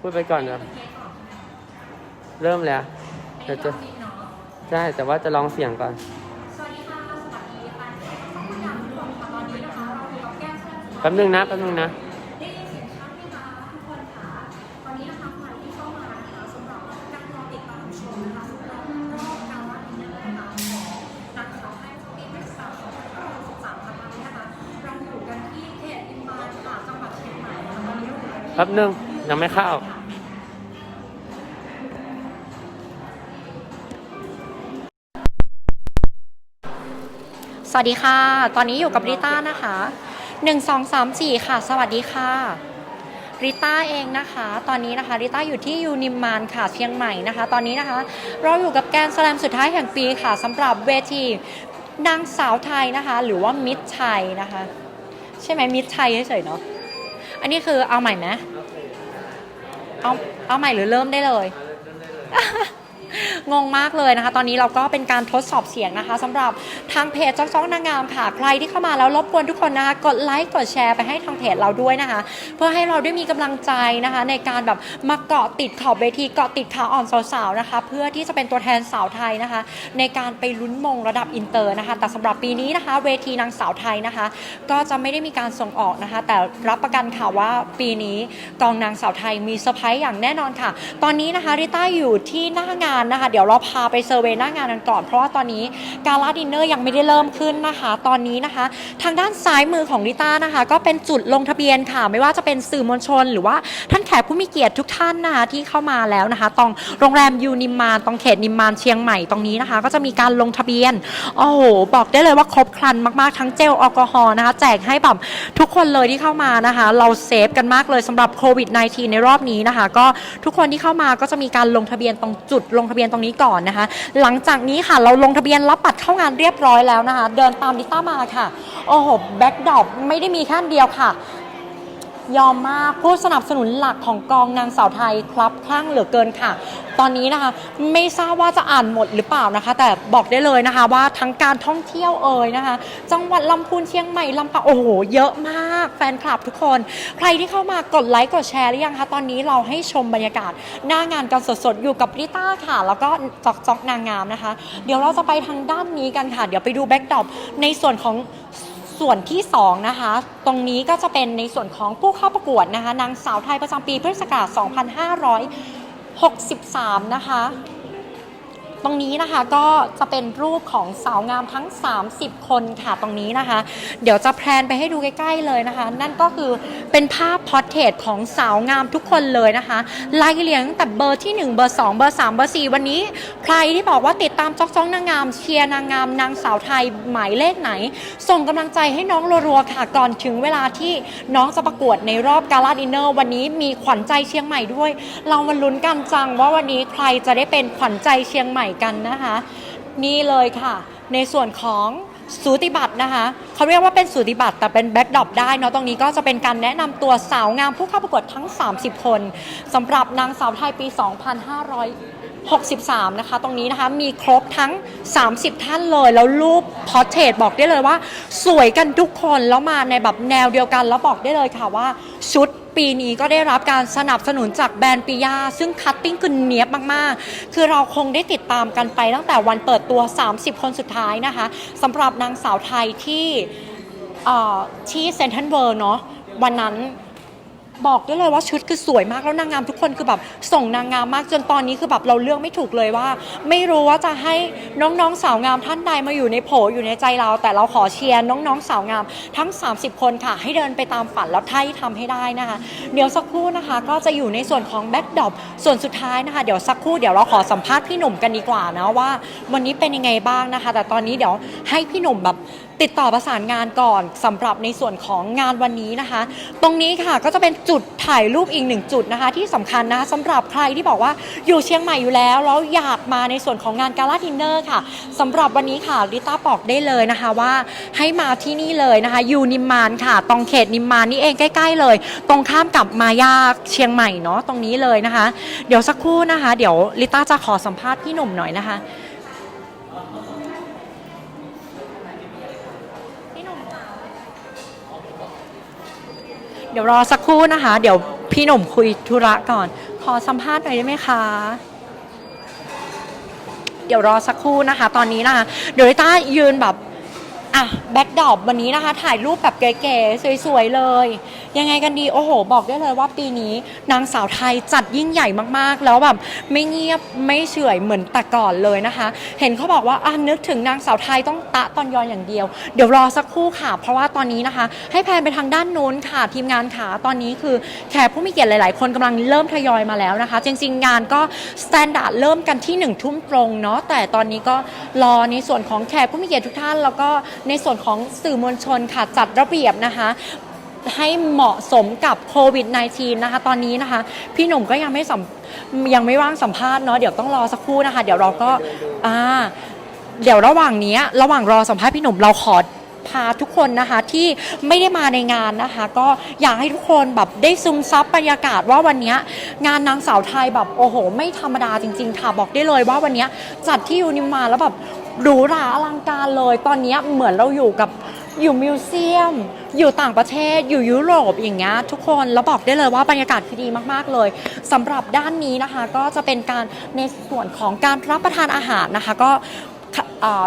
พูดไปก่อนเดี๋ยวเริ่มแล้วเดี๋ยวจะใช่แต่ว่าจะลองเสียงก่อนสวัสดีค่ะสวัสดีค่ะต้องมาย้ำทุกคนค่ะตอนนี้นะคะเราอยู่กับแก้มแซ่บแป๊บนึงนะแป๊บนึงนะได้ยินเสียงชัดไหมคะทุกคนค่ะตอนนี้นะคะใครที่เข้ามานะคะสำหรับการรอติดตามชมนะคะสำหรับรอบการวัดดินเนอร์นะคะของนางสาวไทยปีที่สาม2563ค่ะตอนนี้นะคะเราอยู่กันที่เขตอิมบาลค่ะจังหวัดเชียงใหม่นะคะตอนนี้เราอยู่กันที่แป๊บนึงยังไม่เข้า วัสดีค่ะ ตอนนี้อยู่กับริต้านะคะ1 2 3 4 ค่ะ สวัสดีค่ะริต้าเองนะคะ ตอนนี้นะคะริต้าอยู่ที่ยูนิมานค่ะเชียงใหม่นะคะ ตอนนี้นะคะ เราอยู่กับแกนสแลมสุดท้ายแห่งปีค่ะสำหรับเวทีนางสาวไทยนะคะ หรือว่ามิตรไทยนะคะ ใช่ไหมมิตรไทยเฉยๆเนาะอันนี้คือเอาใหม่ไหมเอาเอาใหม่หรือเริ่มได้เลย งงมากเลยนะคะ ตอนนี้เราก็เป็นการทดสอบเสียงนะคะสำหรับทางเพจจ้องจ้องนางงามค่ะ ใครที่เข้ามาแล้วรบกวนทุกคนนะคะ กดไลค์ กดแชร์ไปให้ทางเพจเราด้วยนะคะ เพื่อให้เราได้มีกำลังใจนะคะ ในการแบบมาเกาะติดขอบเวทีเกาะติดขาอ่อนสาวๆนะคะ เพื่อที่จะเป็นตัวแทนสาวไทยนะคะ ในการไปลุ้นมงระดับอินเตอร์นะคะ แต่สำหรับปีนี้นะคะ เวทีนางสาวไทยนะคะ ก็จะไม่ได้มีการส่งออกนะคะ แต่รับประกันค่ะว่าปีนี้กองนางสาวไทยมีเซอร์ไพรส์อย่างแน่นอนค่ะ ตอนนี้นะคะริต้าอยู่ที่หน้างานนะคะ เดี๋ยวเราพาไปเซอร์เวยหน้างานกันก่อน เพราะว่าตอนนี้การลาดินเนอร์ยังไม่ได้เริ่มขึ้นนะคะ ตอนนี้นะคะ ทางด้านซ้ายมือของริต้านะคะ ก็เป็นจุดลงทะเบียนค่ะ ไม่ว่าจะเป็นสื่อมวลชน หรือว่าท่านแขกผู้มีเกียรติทุกท่านนะคะที่เข้ามาแล้วนะคะตรงโรงแรมยูนิมานตรงเขตนิมมานเชียงใหม่ตรงนี้นะคะ ก็จะมีการลงทะเบียนโอ้โหบอกได้เลยว่าครบครันมากๆทั้งเจลแอลกอฮอล์นะคะ แจกให้แบบทุกคนเลยที่เข้ามานะคะ เราเซฟกันมากเลยสำหรับโควิด -19 ในรอบนี้นะคะ ก็ทุกคนที่เข้ามาก็จะมีการลงทะเบียนตรงจุดลงทะเบียนตรงนี้ก่อนนะคะ หลังจากนี้ค่ะเราลงทะเบียนรับบัตรเข้างานเรียบร้อยแล้วนะคะ เดินตามดิต้ามาค่ะ โอ้โหแบ็กดรอปไม่ได้มีแค่เดียวค่ะ ยอมมากผู้สนับสนุนหลักของกองนางสาวไทยครับคลั่งเหลือเกินค่ะ ตอนนี้นะคะไม่ทราบว่าจะอ่านหมดหรือเปล่านะคะ แต่บอกได้เลยนะคะว่าทั้งการท่องเที่ยวเอ่ยนะคะ จังหวัดลำพูนเชียงใหม่ลำปางโอ้โหเยอะมากแฟนคลับทุกคน ใครที่เข้ามากดไลค์กดแชร์หรือยังคะตอนนี้เราให้ชมบรรยากาศ หน้างานกันสดๆอยู่กับริต้าค่ะ แล้วก็จอกจอกนางงามนะคะ เดี๋ยวเราจะไปทางด้านนี้กันค่ะ เดี๋ยวไปดูแบ็กดอปในส่วนของ ส่วนที่2นะคะ ตรงนี้ก็จะเป็นในส่วนของผู้เข้าประกวดนะคะ นางสาวไทยประจำปีพุทธศักราช2563 นะคะ ตรงนี้นะคะก็จะเป็นรูปของสาวงามทั้ง 30 คนค่ะตรงนี้นะคะ เดี๋ยวจะแพลนไปให้ดูใกล้ ๆ เลยนะคะ นั่นก็คือเป็นภาพพอร์เทรตของสาวงามทุกคนเลยนะคะไล่เรียงตั้งแต่เบอร์ที่ 1 เบอร์ 2 เบอร์ 3 เบอร์ 4 วันนี้ ใครที่บอกว่าติดตามจอกจ้องนางงามเชียร์นางงามนางสาวไทยหมายเลขไหน ส่งกำลังใจให้น้องรัวๆค่ะก่อนถึงเวลาที่น้องจะประกวดในรอบกาลาดินเนอร์วันนี้มีขวัญใจเชียงใหม่ด้วย เรามาลุ้นกันจังว่าวันนี้ใครจะได้เป็นขวัญใจเชียงใหม่กันนะคะ นี่เลยค่ะ ในส่วนของสูติบัตรนะคะ เขาเรียกว่าเป็นสูติบัตรแต่เป็นแบ็กดรอปได้เนาะตรงนี้ก็จะเป็นการแนะนำตัวสาวงามผู้เข้าประกวดทั้ง 30 คนสำหรับนางสาวไทยปี 2563 นะคะ ตรงนี้นะคะ มีครบทั้ง 30 ท่านเลย แล้วรูปพอร์เทรตบอกได้เลยว่า สวยกันทุกคนแล้วมาในแบบแนวเดียวกัน แล้วบอกได้เลยค่ะว่าชุดปีนี้ก็ได้รับการสนับสนุนจากแบรนด์ปิยา ซึ่งคัตติ้งคือเนี้ยบมากๆ คือเราคงได้ติดตามกันไปตั้งแต่วันเปิดตัว 30 คนสุดท้ายนะคะสำหรับนางสาวไทยที่ เอ่อที่เซนทรัลเวิร์เนาะวันนั้นบอกได้เลยว่าชุดคือสวยมากแล้วนางงามทุกคนคือแบบส่งนางงามมากจนตอนนี้คือแบบเราเลือกไม่ถูกเลยว่า ไม่รู้ว่าจะให้น้องๆสาวงามท่านใดมาอยู่ในโผอยู่ในใจเรา แต่เราขอเชียร์น้องๆสาวงาม ทั้ง 30 คนค่ะ ให้เดินไปตามฝันแล้วไทยทำให้ได้นะคะ เดี๋ยวสักครู่นะคะ ก็จะอยู่ในส่วนของแบ็กดอปส่วนสุดท้ายนะคะเดี๋ยวสักครู่เดี๋ยวเราขอสัมภาษณ์พี่หนุ่มกันดีกว่านะว่า วันนี้เป็นยังไงบ้างนะคะ แต่ตอนนี้เดี๋ยวให้พี่หนุ่มแบบ ติดต่อประสานงานก่อนสำหรับในส่วนของงานวันนี้นะคะ ตรงนี้ค่ะก็จะเป็นจุดถ่ายรูปอีกหนึ่งจุดนะคะ ที่สำคัญนะคะสำหรับใครที่บอกว่าอยู่เชียงใหม่อยู่แล้วแล้วอยากมาในส่วนของงานกาลาดินเนอร์ค่ะสำหรับวันนี้ค่ะริต้าบอกได้เลยนะคะว่าให้มาที่นี่เลยนะคะอยู่นิมมานค่ะ ตรงเขตนิมมานนี่เองใกล้ ๆ เลย ตรงข้ามกับมายาเชียงใหม่เนาะตรงนี้เลยนะคะ เดี๋ยวสักครู่นะคะ เดี๋ยวลิต้าจะขอสัมภาษณ์พี่หนุ่มหน่อยนะคะ เดี๋ยวรอสักครู่นะคะ เดี๋ยวพี่หนุ่มคุยธุระก่อน ขอสัมภาษณ์หน่อยได้ไหมคะ เดี๋ยวรอสักครู่นะคะ ตอนนี้นะคะเดี๋ยวลิต้ายืนแบบอะแบ็กดรอปวันนี้นะคะ ถ่ายรูปแบบเก๋ๆสวยๆเลย ยังไงกันดีโอ้โห บอกได้เลยว่าปีนี้นางสาวไทยจัดยิ่งใหญ่มากๆ แล้วแบบไม่เงียบไม่เฉอยเหมือนแต่ก่อนเลยนะคะ เห็นเขาบอกว่าอะนึกถึงนางสาวไทยต้องตะตอนยอนอย่างเดียว เดี๋ยวรอสักครู่ค่ะ เพราะว่าตอนนี้นะคะ ให้แพนไปทางด้านนู้นค่ะทีมงานค่ะตอนนี้คือแขกผู้มีเกียรติหลาย ๆ คนกำลังเริ่มทยอยมาแล้วนะคะ จริง ๆ งานก็สแตนดาร์ดเริ่มกันที่หนึ่งทุ่มตรงเนาะแต่ตอนนี้ก็รอในส่วนของแขกผู้มีเกียรติทุกท่าน แล้วก็ในส่วนของสื่อมวลชนค่ะจัดระเบียบนะคะ ให้เหมาะสมกับโควิด -19 นะคะ ตอนนี้นะคะ พี่หนุ่มก็ยังไม่สัมยังไม่ว่างสัมภาษณ์เนาะเดี๋ยวต้องรอสักครู่นะคะ เดี๋ยวเราก็อ่าเดี๋ยวระหว่างนี้ระหว่างรอสัมภาษณ์พี่หนุ่มเราขอพาทุกคนนะคะที่ไม่ได้มาในงานนะคะ ก็อยากให้ทุกคนแบบได้ซึมซับบรรยากาศว่าวันนี้งานนางสาวไทยแบบโอ้โห ไม่ธรรมดาจริง ๆ ค่ะบอกได้เลยว่าวันนี้จัดที่ยูนิมาแล้วแบบหรูหราอลังการเลย ตอนนี้เหมือนเราอยู่กับ อยู่มิวเซียม อยู่ต่างประเทศ อยู่ยุโรปอย่างเงี้ยทุกคน แล้วบอกได้เลยว่าบรรยากาศคือดีมาก ๆ เลยสำหรับด้านนี้นะคะก็จะเป็นการในส่วนของการรับประทานอาหารนะคะ ก็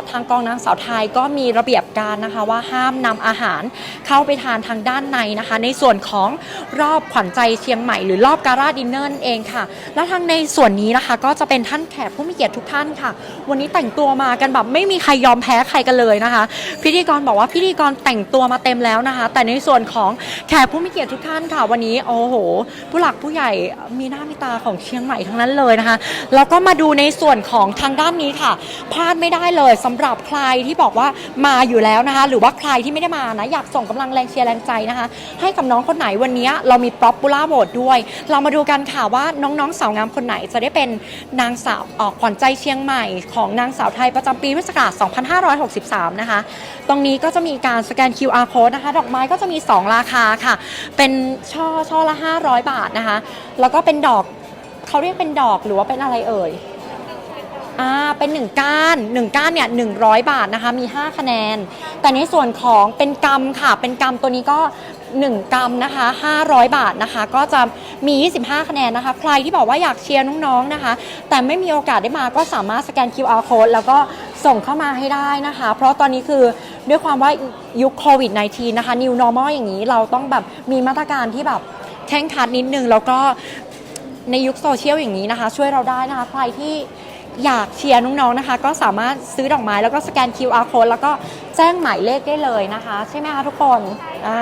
ทางกองนางสาวไทยก็มีระเบียบการนะคะว่าห้ามนำอาหารเข้าไปทานทางด้านในนะคะ ในส่วนของรอบขวัญใจเชียงใหม่หรือรอบการาดินเนอร์นั่นเองค่ะ และทางในส่วนนี้นะคะก็จะเป็นท่านแขกผู้มีเกียรติทุกท่านค่ะ วันนี้แต่งตัวมากันแบบไม่มีใครยอมแพ้ใครกันเลยนะคะ พิธีกรบอกว่าพิธีกรแต่งตัวมาเต็มแล้วนะคะ แต่ในส่วนของแขกผู้มีเกียรติทุกท่านค่ะ วันนี้โอ้โห ผู้หลักผู้ใหญ่มีหน้ามีตาของเชียงใหม่ทั้งนั้นเลยนะคะแล้วก็มาดูในส่วนของทางด้านนี้ค่ะพลาดไม่ได้เลยสำหรับใครที่บอกว่ามาอยู่แล้วนะคะ หรือว่าใครที่ไม่ได้มานะอยากส่งกำลังแรงเชียร์แรงใจนะคะ ให้กับน้องคนไหนวันนี้เรามีป๊อปปูล่าโหวตด้วย เรามาดูกันค่ะว่าน้องๆสาวงามคนไหนจะได้เป็นนางสาวออกขวัญใจเชียงใหม่ของนางสาวไทยประจำปีพุทธศักราช2563 นะคะ ตรงนี้ก็จะมีการสแกน QR code นะคะ ดอกไม้ก็จะมี 2 ราคาค่ะ เป็นช่อช่อละ 500 บาทนะคะ แล้วก็เป็นดอกเขาเรียกเป็นดอกหรือว่าเป็นอะไรเอ่ย อ่าเป็น1ก้าน1ก้านเนี่ย100 บาทนะคะมี 5 คะแนน แต่ในส่วนของเป็นกรรมค่ะ เป็นกรรมตัวนี้ก็ 1 กรรมนะคะ 500 บาทนะคะ ก็จะมี 25 คะแนนนะคะ ใครที่บอกว่าอยากเชียร์น้องๆนะคะ แต่ไม่มีโอกาสได้มาก็สามารถสแกน QR code แล้วก็ส่งเข้ามาให้ได้นะคะ เพราะตอนนี้คือด้วยความว่ายุคโควิด -19 นะคะ New Normal อย่างนี้เราต้องแบบมีมาตรการที่แบบแข่งขันนิดนึงแล้วก็ในยุคโซเชียลอย่างนี้นะคะ ช่วยเราได้นะคะ ใครที่ อยากเชียร์น้องๆนะคะ ก็สามารถซื้อดอกไม้แล้วก็สแกน QR code แล้วก็แจ้งหมายเลขได้เลยนะคะ ใช่ไหมคะทุกคนอ่า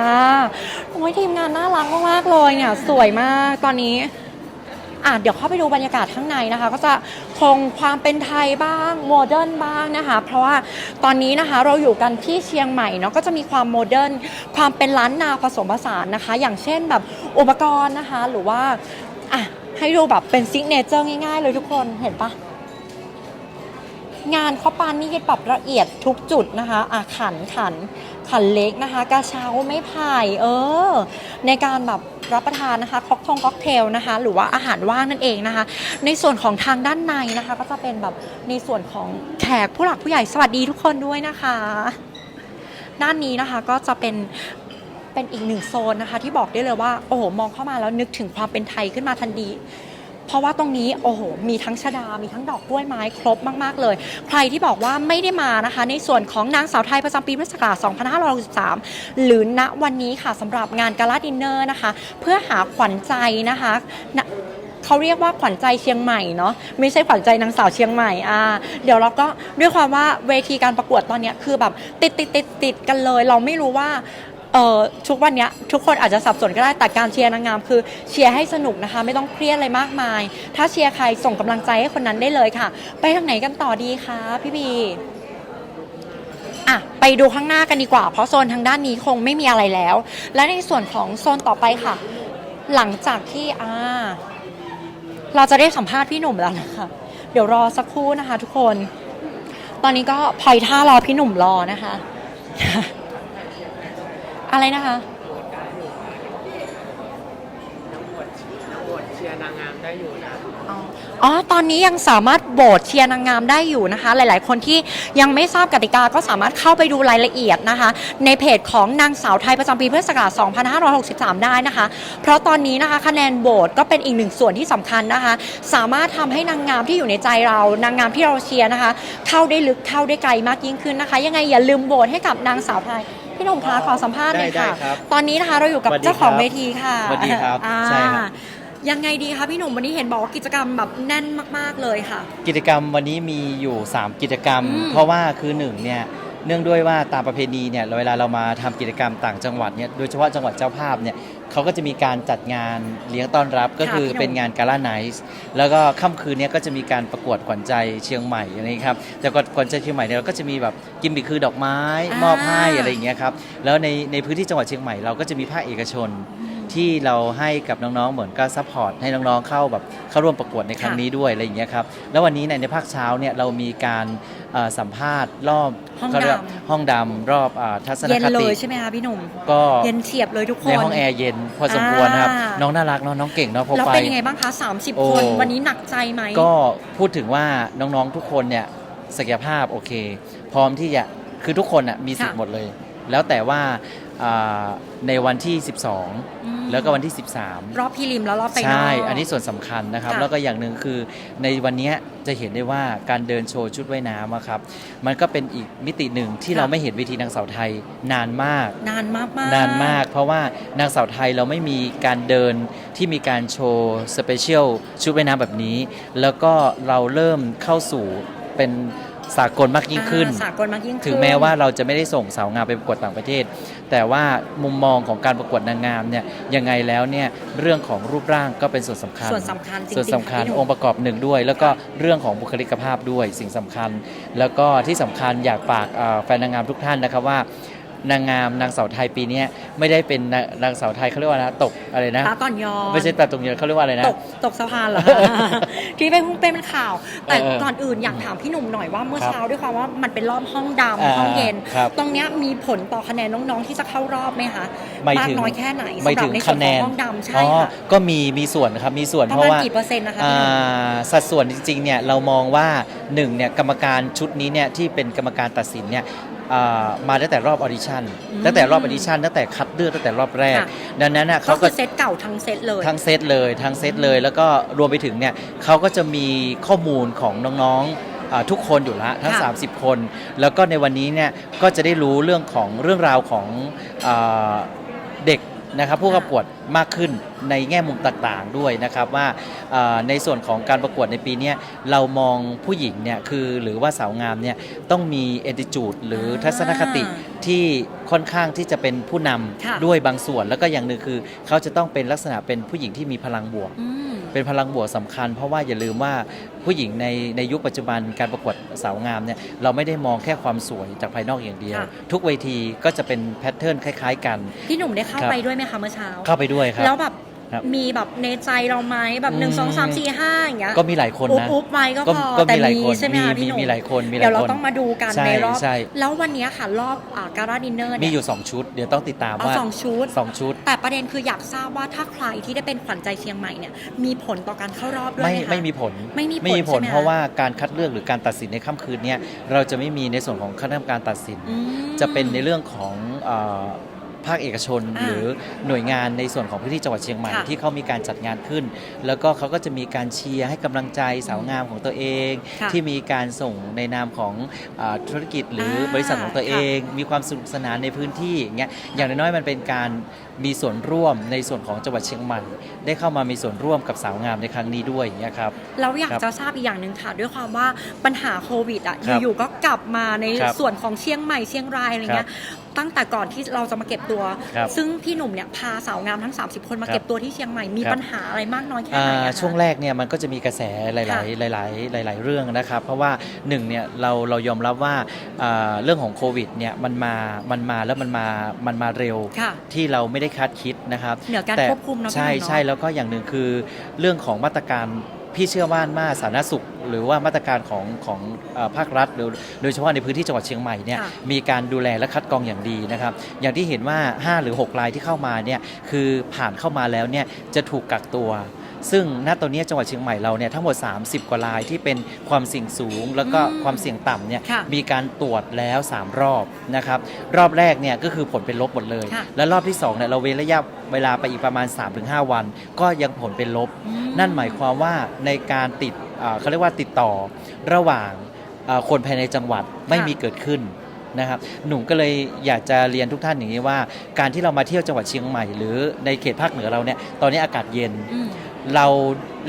โอ้ยทีมงานน่ารักมากๆเลยเนี่ยสวยมากตอนนี้อะเดี๋ยวเข้าไปดูบรรยากาศข้างในนะคะ ก็จะคงความเป็นไทยบ้างโมเดิร์นบ้างนะคะ เพราะว่าตอนนี้นะคะเราอยู่กันที่เชียงใหม่เนาะก็จะมีความโมเดิร์นความเป็นล้านนาผสมผสานนะคะ อย่างเช่นแบบอุปกรณ์นะคะหรือว่าอะให้ดูแบบเป็นซิกเนเจอร์ง่ายๆ เลยทุกคนเห็นปะ งานเขาปานนี่แบบละเอียดทุกจุดนะคะอะขันขันขันเล็กนะคะ กระเช้าไม่ไผ่เออ ในการแบบรับประทานนะคะค็อกทงค็อกเทลนะคะ หรือว่าอาหารว่างนั่นเองนะคะ ในส่วนของทางด้านในนะคะ ก็จะเป็นแบบในส่วนของแขกผู้หลักผู้ใหญ่สวัสดีทุกคนด้วยนะคะ ด้านนี้นะคะก็จะเป็นเป็นอีกหนึ่งโซนนะคะ ที่บอกได้เลยว่า โอ้โหมองเข้ามาแล้วนึกถึงความเป็นไทยขึ้นมาทันที เพราะว่าตรงนี้โอ้โหมีทั้งชดา มีทั้งดอกกล้วยไม้ครบมาก ๆ เลย ใครที่บอกว่าไม่ได้มานะคะ ในส่วนของนางสาวไทยประจำปีพุทธศักราช2563 หรือณวันนี้ค่ะสำหรับงานกาลาดินเนอร์นะคะ เพื่อหาขวัญใจนะคะเขาเรียกว่าขวัญใจเชียงใหม่เนาะไม่ใช่ขวัญใจนางสาวเชียงใหม่อ่าเดี๋ยวเราก็ด้วยความว่าเวทีการประกวดตอนนี้คือแบบติดติดติดติดกันเลย เราไม่รู้ว่า เอ่อทุกวันเนี้ยทุกคนอาจจะสับสนก็ได้แต่การเชียร์นางงามคือเชียร์ให้สนุกนะคะ ไม่ต้องเครียดอะไรมากมาย ถ้าเชียร์ใครส่งกำลังใจให้คนนั้นได้เลยค่ะ ไปทางไหนกันต่อดีคะพี่บีอะไปดูข้างหน้ากันดีกว่า เพราะโซนทางด้านนี้คงไม่มีอะไรแล้ว และในส่วนของโซนต่อไปค่ะ หลังจากที่อ่าเราจะได้สัมภาษณ์พี่หนุ่มแล้วนะคะเดี๋ยวรอสักครู่นะคะ ทุกคน ตอนนี้ก็พลอยท่ารอพี่หนุ่มรอนะคะ อะไรนะคะชชียร์นางงามได้อยู่นะอ๋อ ตอนนี้ยังสามารถโหวตเชียร์นางงามได้อยู่นะคะ หลาย ๆ คนที่ยังไม่ทราบกติกาก็สามารถเข้าไปดูรายละเอียดนะคะ ในเพจของนางสาวไทยประจำปีพุทธศักราช2563 ได้นะคะ เพราะตอนนี้นะคะคะแนนโหวตก็เป็นอีกหนึ่งส่วนที่สำคัญนะคะ สามารถทำให้นางงามที่อยู่ในใจเรา นางงามที่เราเชียร์นะคะ เข้าได้ลึกเข้าได้ไกลมากยิ่งขึ้นนะคะ ยังไงอย่าลืมโหวตให้กับนางสาวไทย พี่หนุ่มคะขอสัมภาษณ์หน่อยค่ะได้ได้ครับตอนนี้นะคะเราอยู่กับสวัสดีเจ้าของครับเวทีค่ะสวัสดีครับอ่าใช่ครับ ยังไงดีคะพี่หนุ่มวันนี้เห็นบอกว่ากิจกรรมแบบแน่นมากๆเลยค่ะ กิจกรรมวันนี้มีอยู่ 3 กิจกรรม อืมเพราะว่าคือหนึ่งเนี่ยเนื่องด้วยว่าตามประเพณีเนี่ยเวลาเรามาทำกิจกรรมต่างจังหวัดเนี่ยโดยเฉพาะจังหวัดเจ้าภาพเนี่ย เขาก็จะมีการจัดงานเลี้ยงต้อนรับก็คือพี่หนุ่มเป็นงานกาล่าไนท์แล้วก็ค่ำคืนเนี้ก็จะมีการประกวดขวัญใจเชียงใหม่อย่างนี้ครับแต่ขวัญใจเชียงใหม่เนี่ยเราก็จะมีแบบกิมมิคคือดอกไม้อ่ามอบให้อะไรอย่างเงี้ยครับแล้วในในพื้นที่จังหวัดเชียงใหม่เราก็จะมีภาคเอกชน ที่เราให้กับน้องๆ เหมือนก็ซัพพอร์ตให้น้องๆ เข้าแบบเข้าร่วมประกวดในครั้งค่ะนี้ด้วยอะไรอย่างเงี้ยครับ แล้ววันนี้ในในภาคเช้าเนี่ยเรามีการเอ่อสัมภาษณ์รอบห้องเขาเรียกดำห้องดำรอบอาทัศนเย็นคเลติ ยใช่ไหมคะพี่หนุ่ม ก็ เย็นเฉียบเลยทุกคน ในห้องแอร์เย็นพอสมควรนะครับ อ่า น้องน่ารักเน้องน้องเก่งเนาะพอแล้วไป เป็นยังไงบ้างคะ30โอ้คน วันนี้หนักใจไหม ก็พูดถึงว่าน้องๆทุกคนเนี่ยศักยภาพโอเค พร้อมที่จะคือทุกคนอะมีสิทธิ์ค่ะหมดเลย แล้วแต่ว่าอ่า ในวันที่อืม12 แล้วก็วันที่ 13 รอบพรีลิมแล้วรอบไฟนอลใช่ อันนี้ส่วนสำคัญนะครับค่ะแล้วก็อย่างหนึ่งคือในวันเนี้ยจะเห็นได้ว่าการเดินโชว์ชุดว่ายน้ำอะครับ มันก็เป็นอีกมิติหนึ่งที่ค่ะเราไม่เห็นเวทีนางสาวไทยนานมาก นานมากมากนานมาก เพราะว่านางสาวไทยเราไม่มีการเดินที่มีการโชว์สเปเชียลชุดว่ายน้ำแบบนี้ แล้วก็เราเริ่มเข้าสู่เป็น สากลมากยิ่งขึ้น อ่าสากลมากยิ่งขึ้น ถึงแม้ว่าเราจะไม่ได้ส่งสาวงามไปประกวดต่างประเทศ แต่ว่ามุมมองของการประกวดนางงามเนี่ยยังไงแล้วเนี่ยเรื่องของรูปร่างก็เป็นส่วนสำคัญ ส่วนสำคัญจริงๆส่วนสำคัญค่ะพี่หนุ่ม องค์ประกอบหนึ่งด้วย แล้วก็เรื่องของบุคลิกภาพด้วยสิ่งสำคัญ แล้วก็ที่สำคัญอยากฝากเอ่อแฟนนางงามทุกท่านนะครับว่า นางงามนางสาวไทยปีเนี้ยไม่ได้เป็นนางนางสาวไทยเขาเรียกว่านะตกอะไรนะตาตอนยอนไม่ใช่แต่ตรงนี้เขาเรียกว่าอะไรนะตกตกสะพานเหรอที่เป็นเป็นข่าว แต่เออเออก่อนอื่นอยากถามพี่หนุ่มหน่อยว่าเมื่อครับเช้าด้วยความว่ามันเป็นรอบห้องอ่าดำห้องเย็นครับตรงเนี้ยมีผลต่อคะแนนน้องๆที่จะเข้ารอบไหมคะหมายมากถึงน้อยแค่ไหนหมายสำหรัถึบงในส่วคะนแนของนห้องดำใช่อ๋อค่ะก็มีมีส่วนครับมีส่วนปเพระราะมาณว่ากี่เปอร์เซ็นต์นะคะอ่พี่หนุ่มาสัดส่วนจริงๆเนี่ยเรามองว่าหนึ่งเนี่ยกรรมการชุดนี้เนี่ยที่เป็นกรรมการตัดสินเนี่ยอ่า มาตั้งแต่รอบออดิชั่นอืมตั้งแต่รอบออดิชั่นตั้งแต่คัดเลือกตั้งแต่รอบแรกค่ะดังนั้นน่ะก็เขาคืก็อเซตเก่าทั้งเซตเลยทั้งเซตเลยทั้งเซตเลย แล้วก็รวมไปถึงเนี่ยเขาก็จะมีข้อมูลของน้องๆอ่าทุกคนอยู่ละทั้งค่ะ30 คน แล้วก็ในวันนี้เนี่ยก็จะได้รู้เรื่องของเรื่องราวของอาเด็ก นะครับผู้ประกวดมากขึ้นในแง่มุมต่างๆด้วยนะครับว่าอ่าในส่วนของการประกวดในปีเนี้ยเรามองผู้หญิงเนี่ยคือหรือว่าสาวงามเนี่ยต้องมี attitude หรือทัศนคติที่ค่อนข้างที่จะเป็นผู้นำค่ะด้วยบางส่วนแล้วก็อย่างหนึ่งคือ เขาจะต้องเป็นลักษณะเป็นผู้หญิงที่มีพลังบวกอืม เป็นพลังบวกสำคัญ เพราะว่าอย่าลืมว่าผู้หญิงในในยุคปัจจุบันการประกวดสาวงามเนี่ยเราไม่ได้มองแค่ความสวยจากภายนอกอย่างเดียวค่ะทุกเวทีก็จะเป็นแพทเทิร์นคล้าย ๆ กันพี่หนุ่มได้เข้าครับไปด้วยไหมคะเมื่อเช้าเข้าไปด้วยครับแล้วแบบครับมีแบบในใจเราไหมแบบหนึ่งอืมสองสามสี่ห้าอย่างเงี้ยก็มีหลายคนอุ๊บนะอุ๊บไว้ก็ก็พอก็แต่มีหลายมีคนใช่ไหมมีคะมีพี่หนุ่มมีหลายคนมีหลายเดี๋ยวเราคนต้องมาดูกันใช่ในรอบใช่แล้ววันเนี้ยค่ะรอบอ่าการาดินเนอร์มีเนี่ยอยู่ 2 ชุด เดี๋ยวต้องติดตามเอาว่าสองชุดสองชุด แต่ประเด็นคืออยากทราบว่าถ้าใครที่ได้เป็นขวัญใจเชียงใหม่เนี่ยมีผลต่อการเข้ารอบด้วยไม่ไหมคะ ไม่มีผลไม่มีผลไม่มีผล ใช่ไหมคะ เพราะว่าการคัดเลือกหรือการตัดสินในค่ำคืนเนี้ยเราจะไม่มีในส่วนของคณะกรรมการตัดสิน อืม จะเป็นในเรื่องของเออ ภาคเอกชน อ่าหรือหน่วยงานในส่วนของพื้นที่จังหวัดเชียงใหม่ค่ะที่เขามีการจัดงานขึ้น แล้วก็เขาก็จะมีการเชียร์ให้กำลังใจสาวงามของตัวเอง ค่ะที่มีการส่งในนามของอาธุรกิจหรืออาบริษัทของตัวเอง มีความสนุกสนานในพื้นที่อย่างเงี้ยอย่างน้อยๆมันเป็นการมีส่วนร่วมในส่วนของจังหวัดเชียงใหม่ได้เข้ามามีส่วนร่วมกับสาวงามในครั้งนี้ด้วยอย่างเงี้ยครับเราอยากครับจะทราบอีกอย่างหนึ่งค่ะ ด้วยความว่าปัญหาโควิดอะครับอยู่ๆก็กลับมาในครับส่วนของเชียงใหม่เชียงรายอะไรเงี้ย ตั้งแต่ก่อนที่เราจะมาเก็บตัว ครับซึ่งพี่หนุ่มเนี่ยพาสาวงามทั้ง 30 คนมาครับเก็บตัวที่เชียงใหม่มีครับ ปัญหาอะไรมากน้อยแค่อ่าไหนอะคะ ช่วงแรกเนี่ยมันก็จะมีกระแสหลายค่ะๆหลาย ๆ หลาย ๆ เรื่องนะครับ เพราะว่าหนึ่งเนี่ยเราเรายอมรับว่าอ่าเรื่องของโควิดเนี่ยมันมามันมาแล้วมันมามันมาเร็วค่ะที่เราไม่ได้คาดคิดนะครับเหนือการแต่ควบคุมเนอะใช่พี่หนุ่มเนอะใช่แล้วก็อย่างหนึ่งคือเรื่องของมาตรการ พี่เชื่อว่ามาสาธารณสุข หรือว่ามาตรการของของเอ่อภาครัฐหรือโดยเฉพาะในพื้นที่จังหวัดเชียงใหม่เนี่ยค่ะมีการดูแลและคัดกรองอย่างดีนะครับ อย่างที่เห็นว่า 5 หรือ 6 รายที่เข้ามาเนี่ยคือผ่านเข้ามาแล้วเนี่ยจะถูกกักตัว ซึ่งณตอนนี้จังหวัดเชียงใหม่เราเนี่ยทั้งหมด 30 กว่ารายที่เป็นความเสี่ยงสูง แล้วก็อืมความเสี่ยงต่ำเนี่ยค่ะมีการตรวจแล้ว 3 รอบนะครับรอบแรกเนี่ยก็คือผลเป็นลบหมดเลย ค่ะและรอบที่2เนี่ยเราเว้นระยะเวลาไปอีกประมาณ 3-5 วัน ก็ยังผลเป็นลบ อืม นั่นหมายความว่าในการติดอ่าเขาเรียกว่าติดต่อระหว่างอ่าคนภายในจังหวัดไม่ค่ะมีเกิดขึ้นนะครับหนุ่มก็เลยอยากจะเรียนทุกท่านอย่างนี้ว่า การที่เรามาเที่ยวจังหวัดเชียงใหม่ หรือในเขตภาคเหนือเราเนี่ยตอนนี้อากาศเย็น อืม เรา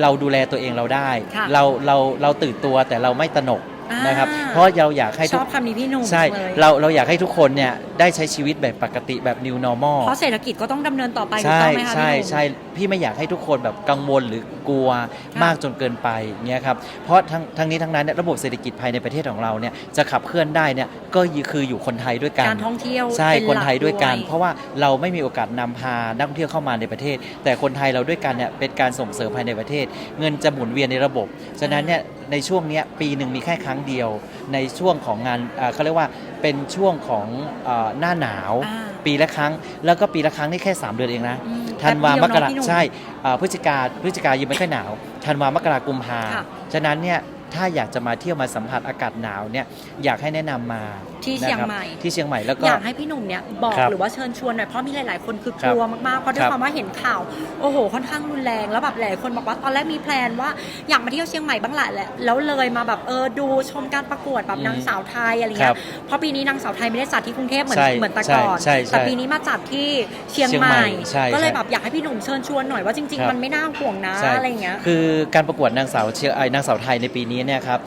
เราดูแลตัวเองเราได้ ค่ะ เราเราเราตื่นตัวแต่เราไม่ตระหนกอ่า นนะครับเพราะเราอยากให้ชทุอกบคำนี้พี่หนุ่มใช่เลยเราเราอยากให้ทุกคนเนี่ยได้ใช้ชีวิตแบบปกติแบบ new normal เพราะเศรษฐกิจก็ต้องดำเนินต่อไปถูกใช่ต้องไหมคะใช่พี่หนุ่ม ใช่พี่ไม่อยากให้ทุกคนแบบกังวลหรือกลัวค่ะมากจนเกินไปเงี้ยครับเพราะทั้งทั้งนี้ทั้งนั้นเนี่ยระบบเศรษฐกิจภายในประเทศของเราเนี่ยจะขับเคลื่อนได้เนี่ยก็คืออยู่คนไทยด้วยกันการท่องเที่ยวใช่เป็คนไทยด้วยกันหลัเพราะว่าเราไม่มีโอกาสนำพานักท่องเที่ยวเข้ามาในประเทศ แต่คนไทยเราด้วยกันเนี่ยเป็นการส่งเสริมภายในประเทศ เงินจะหมุนเวียนในระบบฉะนั้นเนี่ย ในช่วงเนี้ยปีหนึ่งมีแค่ครั้งเดียว ในช่วงของงานอ่าเขาเรียกว่าเป็นช่วงของอ่าหน้าหนาวอ่าปีละครั้ง แล้วก็ปีละครั้งนี่แค่ 3 เดือนเองนะอืมธันวาแป๊มบกเดียวราเนอะพี่หนุ่มใช่อ่าพฤศจิกาพฤศจิกายังไม่ค่อยหนาวธันวามกรากุมภาค่ะฉะนั้นเนี่ย ถ้าอยากจะมาเที่ยวมาสัมผัสอากาศหนาวเนี่ยอยากให้แนะนำมาที่เชียงใหม่ นะครับที่เชียงใหม่แล้วก็ อยากให้พี่หนุ่มเนี่ยบอกครับหรือว่าเชิญชวนหน่อยเพราะมีหลาย ๆ คนคือคกรับลัวมาก ๆ เพราะด้วยครับความว่าเห็นข่าวโอ้โห ค่อนข้างรุนแรงแล้วแบบหลายคนบอกว่าตอนแรกมีแพลนว่าอยากมาเที่ยวเชียงใหม่บ้างแหละแหละแล้วเลยมาแบบเออดูชมการประกวดแบบอืมนางสาวไทยอะไรคเงี้รัยบเพราะปีนี้นางสาวไทยไม่ได้จัดที่กรุงเทพเหมือนใช่เหมือนแต่ก่อนใช่ใช่แต่ปีนี้มาจัดที่เชียงเชียงใหใหม่ม่ใช่ก็เลยใช่แบบอยากให้พี่หนุ่มเชิญชวนหน่อยว่าจริง ครับๆมันไม่น่าห่วงนะใช่อะไรเงี้ย คือการประกวดนางสาวเชียงไอ้นางสาวไทยในปีนี้เนี่ยครับ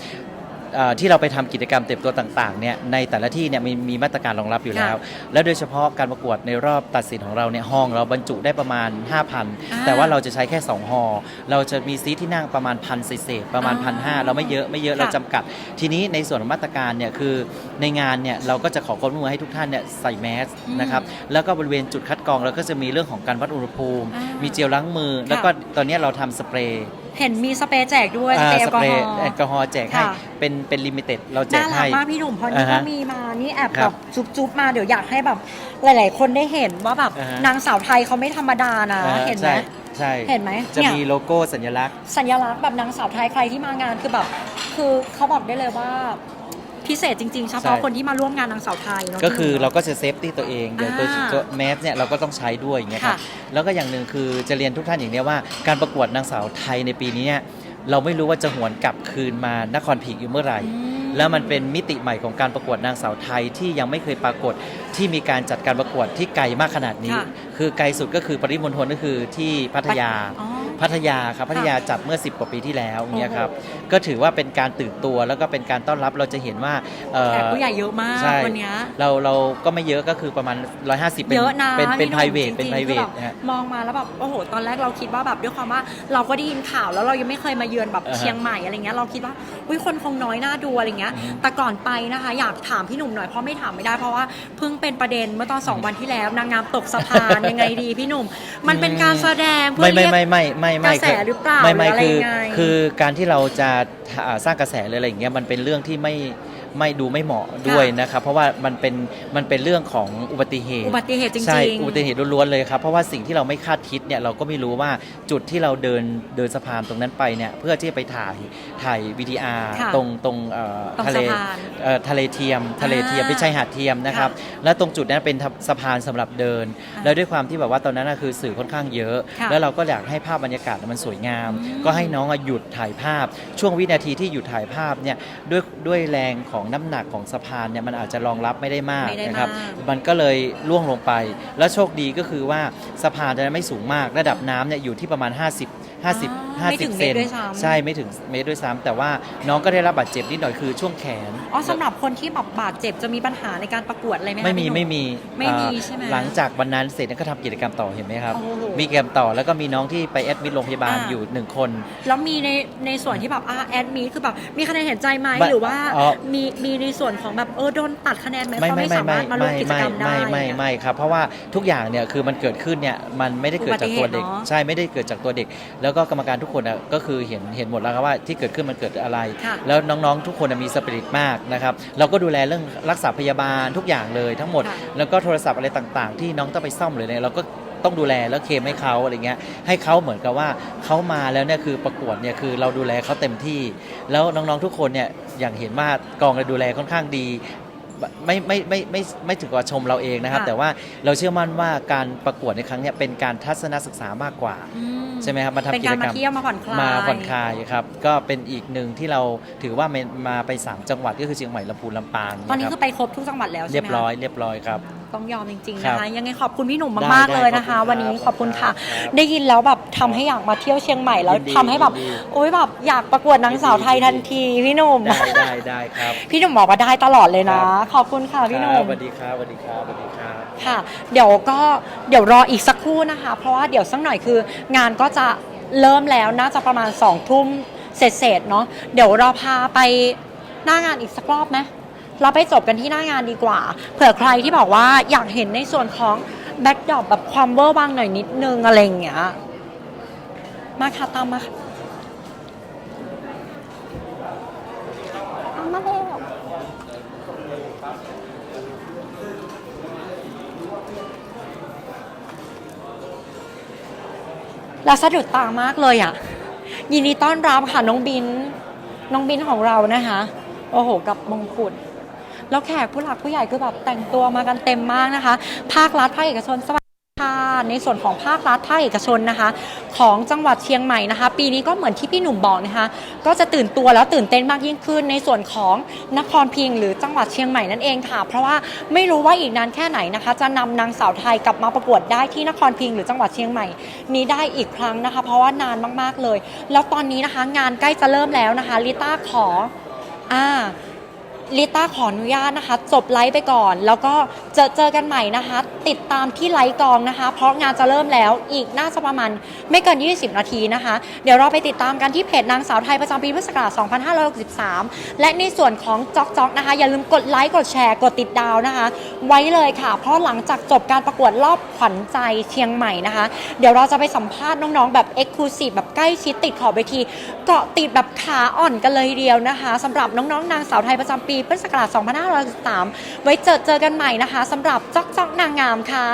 เอ่อที่เราไปทำกิจกรรมเต็มตัวต่างๆเนี่ยในแต่ละที่เนี่ยมีมีมาตรการรองรับอยู่แล้ว และโดยเฉพาะการประกวดในรอบตัดสินของเราเนี่ยห้องเราบรรจุได้ประมาณ 5,000 แต่ว่าเราจะใช้แค่2ฮอเราจะมีซีทที่นั่งประมาณพันเศษๆประมาณพันห้าเราไม่เยอะไม่เยอะค่ะเราจำกัด ทีนี้ในส่วนของมาตรการเนี่ยคือในงานเนี่ยเราก็จะขอความร่วมมือให้ทุกท่านเนี่ยใส่แมสอืมนะครับแล้วก็บริเวณจุดคัดกรองเราก็จะมีเรื่องของการวัดอุณหภูมิ อ่ามีมีเจลล้างมือ แล้วก็ตอนนี้เราทำสเปรย์ เห็นมีสเปรย์แจกด้วยสเปรย์แอลกอฮอล์แอลกอฮอล์แจกให้ค่ะเป็นเป็นลิมิเต็ดเราแจน่ากรักให้มากพี่หนุ่มเพราะนี่อ่าก็ฮะมีมานี่แอบครัแบบบจุ๊บๆมาเดี๋ยวอยากให้แบบหลาย ๆ คนได้เห็นว่าแบบอ่าฮะนางสาวไทยเขาไม่ธรรมดานะอ่าเห็นไหมใช่ใช่เห็นไหมจะเนี่ยมีโลโก้สัญลักษณ์ สัญลักษณ์แบบนางสาวไทยใครที่มางานคือแบบคือเขาบอกได้เลยว่า พิเศษจริงๆเฉพาะใช่คนที่มาร่วมงานนางสาวไทยเนาะก็คือพี่หนุ่มเราก็จะเซฟตี้ตัวเองอย่างตัวอ่าตัวแมสเนี่ยเราก็ต้องใช้ด้วยอย่างเงี้ยครับค่ะแล้วก็อย่างหนึ่งคือจะเรียนทุกท่านอย่างเนี้ยว่าการประกวดนางสาวไทยในปีนี้เนี่ยเราไม่รู้ว่าจะหวนกลับคืนมานครพีกอยู่เมื่อไหร่ อืม แล้วมันเป็นมิติใหม่ของการประกวดนางสาวไทยที่ยังไม่เคยปรากฏที่มีการจัดการประกวดที่ไกลมากขนาดนี้ ค่ะ คือไกลสุดก็คือปริมณฑลก็คือที่พัทยา อ๋อ พัทยาครับพัทยาจัดเมื่อ 10 กว่าปีที่แล้วเนี่ยครับก็ถือว่าเป็นการตื่นตัวแล้วก็เป็นการต้อนรับเราจะเห็นว่าเอ่อแขกผู้ใหญ่เยอะมากใช่วันเนี้ยเราเราก็ไม่เยอะก็คือประมาณ 150 เป็นเยอะนะเป็นเป็นพี่หไพรนุ่มเวทจเป็นริงๆไพรเวคือทแบบนะฮะมองมาแล้วแบบโอ้โหตอนแรกเราคิดว่าแบบด้วยความว่าเราก็ได้ยินข่าวแล้วเรายังไม่เคยมาเยือนแบบอ่าฮะเชียงใหม่อะไรเงี้ยเราคิดว่าอุ้ยคนคงน้อยน่าดูอะไรเงี้ยอือฮึแต่ก่อนไปนะคะ อยากถามพี่หนุ่มหน่อยเพราะไม่ถามไม่ได้เพราะว่าเพิ่งเป็นประเด็นเมื่อตอนสองวันที่แล้วนางงามตกสะพานยังไงดีพี่หนุ่ม มันเป็นการแสดงเพื่อไม่ไม่เรียกไม่ไม่ไม่ไม่กระแสหรือเปล่าไม่ไม่หรืออะไรคือยังไง คือการที่เราจะอ่าสร้างกระแสเลยอะไรอย่างเงี้ยมันเป็นเรื่องที่ไม่ ไม่ดูไม่เหมาะด้วยนะครับ เพราะว่ามันเป็นมันเป็นเรื่องของอุบัติเหตุอุบัติเหตุจริงๆใช่อุบัติเหตุล้วนๆเลยครับเพราะว่าสิ่งที่เราไม่คาดคิดเนี่ยเราก็ไม่รู้ว่าจุดที่เราเดินเดินสะพานตรงนั้นไปเนี่ยเพื่อที่จะไปถ่ายถ่ายวีดีอาร์ค่ะตรงตรงเอ่อตรงทะเลสะพานเอ่อทะเลเทียม ทะเลเทียมอ่าเป็นชายหาดเทียมนะครับและตรงจุดนั้นเป็นสะพานสำหรับเดินอ่าแล้วด้วยความที่แบบว่าตอนนั้นน่ะคือสื่อค่อนข้างเยอะค่ะแล้วเราก็อยากให้ภาพบรรยากาศมันสวยงามอืมก็ให้น้องอะหยุดถ่ายภาพ ช่วงวินาทีที่หยุดถ่ายภาพเนี่ยด้วยด้วยแรงของน้ำหนักของสะพานเนี่ยมันอาจจะรองรับไม่ได้มากไม่ได้นะครับมากมันก็เลยล่วงลงไป แล้วโชคดีก็คือว่าสะพานจะไม่สูงมาก ระดับน้ำเนี่ยอยู่ที่ประมาณ 50 50ไม่ถึง50 เมเซตนรด้วยซ้ำ ใช่ไม่ถึงเมตรด้วยซ้ำแต่ว่าน้องก็ได้รับบาดเจ็บนิดหน่อยคือช่วงแขน อ๋อสำหรับคนที่แบบบาดเจ็บจะมีปัญหาในการประกวดอะไรไหมคะไม่มีพี่หนุ่ ไม่มีไม่มีอ่าใช่ไหมหลังจากวันนั้นเสร็จก็ทำกิจกรรมต่อเห็นไหมครับ โอ้โหมีกิจกรรมต่อแล้วก็มีน้องที่ไปแอดมิดโรงพยาบาลอ่า อยู่หนึ่งคน แล้วมีในในส่วนที่แบบอ่าแอดมิคือแบบมีคะแนนเห็นใจไหมไม่หรือว่าอ๋อ มีมีในส่วนของแบบเออโดนตัดคะแนนไหมไม่เขาไม่ไม่ไม่สามารถมาร่วมกิจไม่กรรมได้ ไม่ไม่เนี่ยไม่ครับเพราะว่าทุกอย่างเนี่ยคือมันเกิดขึ้นเนี่ยมันไม่ได้เกิดจากตัวเด็ก อุบัติเหตุเนอะ ใช่ไม่ได้เกิดจากตัวเด็ก แล้วก็กรรมการทุกคนอะก็คือเห็นเห็นหมดแล้วครับว่าที่เกิดขึ้นมันเกิดอะไร ค่ะแล้วน้องๆทุกคนน่ะมีสปิริตมากนะครับเราก็ดูแลเรื่องรักษาพยาบาลทุกอย่างเลยทั้งหมด ค่ะ แล้วก็โทรศัพท์อะไรต่างๆ ที่น้องต้องไปซ่อมหรืออะไรเราก็ต้องดูแลแล้วเคลมให้เขาอะไรเงี้ยให้เขาเหมือนกับว่าเขามาแล้วเนี่ยคือประกวดเนี่ยคือเราดูแลเขาเต็มที่ แล้วน้องๆทุกคนเนี่ยอย่างเห็นว่ากองเราดูแลค่อนข้างดี ไม่ไม่ไม่ไม่ไม่ไม่ถึงกับชมเราเองนะครับ ค่ะ แต่ว่าเราเชื่อมั่นว่าการประกวดในครั้งเนี้ยเป็นการทัศนศึกษามากกว่า อื ใช่ไหมครับมาทำเป็นกิการจกมารรมเที่ยวมาผ่อนคลาย มาผ่อนคลายครับก็เป็นอีกหนึ่งที่เราถือว่ามามาไป 3 จังหวัดก็คือเชียงใหม่ลำพูนลำปางตอนนี้ะคืรัอบไปครบทุกจังหวัดแล้วใช่เรียไหบมคะร้อยเรียบร้อยครับ ต้องยอมจริงๆครันะบคะยังไงขอบคุณพี่หนุ่มได้มากๆได้เลยนะคะขอบคุณวันนี้ครับขอบคุณค่ะ ครับได้ยินแล้วแบบทำให้อยากมาเที่ยวเชียงใหม่แล้วยินดีทำให้แบบยินดีโอ้ยแบบอยากประกวดนางสาวไทยทันที พี่หนุ่ม ได้ได้ได้ครับ พี่หนุ่มบอกว่าได้ตลอดเลยนะ ครับ ขอบคุณค่ะพี่หนุ่ครับมสวัสดีครับสวัสดีครับสวัสดีครับ ค่ะเดี๋ยวก็เดี๋ยวรออีกสักครู่นะคะ เพราะว่าเดี๋ยวสักหน่อยคือ งานก็จะเริ่มแล้วน่าจะประมาณ2องทุ่มเสร็จๆเนาะเดี๋ยวเราพาไปหน้างานอีกสักรอบไหม เราไปจบกันที่หน้างานดีกว่า เผื่อใครที่บอกว่าอยากเห็นในส่วนของแบ็กดรอปแบบความเวอร์บางหน่อยนิดนึงอะไรอย่างเงี้ยมาค่ะตามมาค่ะตามมาเร็วแล้วสะดุดตามากเลยอะ ยินดีต้อนรับค่ะน้องบิน น้องบินของเรานะคะ โอ้โห กับมงกุฎ แล้วแขกผู้หลักผู้ใหญ่คือแบบแต่งตัวมากันเต็มมากนะคะ ภาครัฐภาคเอกชนสวัสดีค่ะในส่วนของภาครัฐภาคเอกชนนะคะ ของจังหวัดเชียงใหม่นะคะ ปีนี้ก็เหมือนที่พี่หนุ่มบอกนะคะ ก็จะตื่นตัวแล้วตื่นเต้นมากยิ่งขึ้น ในส่วนของนครพิงหรือจังหวัดเชียงใหม่นั่นเองค่ะ เพราะว่าไม่รู้ว่าอีกนานแค่ไหนนะคะ จะนำนางสาวไทยกลับมาประกวดได้ที่นครพิงหรือจังหวัดเชียงใหม่นี้ได้อีกครั้งนะคะ เพราะว่านานมากๆเลย แล้วตอนนี้นะคะงานใกล้จะเริ่มแล้วนะคะลิต้าขออ่า ลิต้าขออนุญาตนะคะ จบไลฟ์ไปก่อน แล้วก็เจอเจอกันใหม่นะคะ ติดตามที่ไลฟ์กองนะคะ เพราะงานจะเริ่มแล้วอีกน่าจะประมาณไม่เกิน 20 นาทีนะคะ เดี๋ยวเราไปติดตามกันที่เพจนางสาวไทยประจำปีพุทธศักราช2563 และในส่วนของจ๊อกจ๊อกนะคะ อย่าลืมกดไลค์กดแชร์กดติดดาวนะคะ ไว้เลยค่ะ เพราะหลังจากจบการประกวดรอบขวัญใจเชียงใหม่นะคะ เดี๋ยวเราจะไปสัมภาษณ์น้องๆ แบบเอ็กซ์คลูซีฟแบบใกล้ชิดติดขอบเวทีเกาะติดแบบขาอ่อนกันเลยเดียวนะคะสำหรับน้องๆนางสาวไทยประจำปีพุทธศักราช2563 ไว้เจอเจอกันใหม่นะคะสำหรับจ๊อกจ๊อกนางงามค่ะ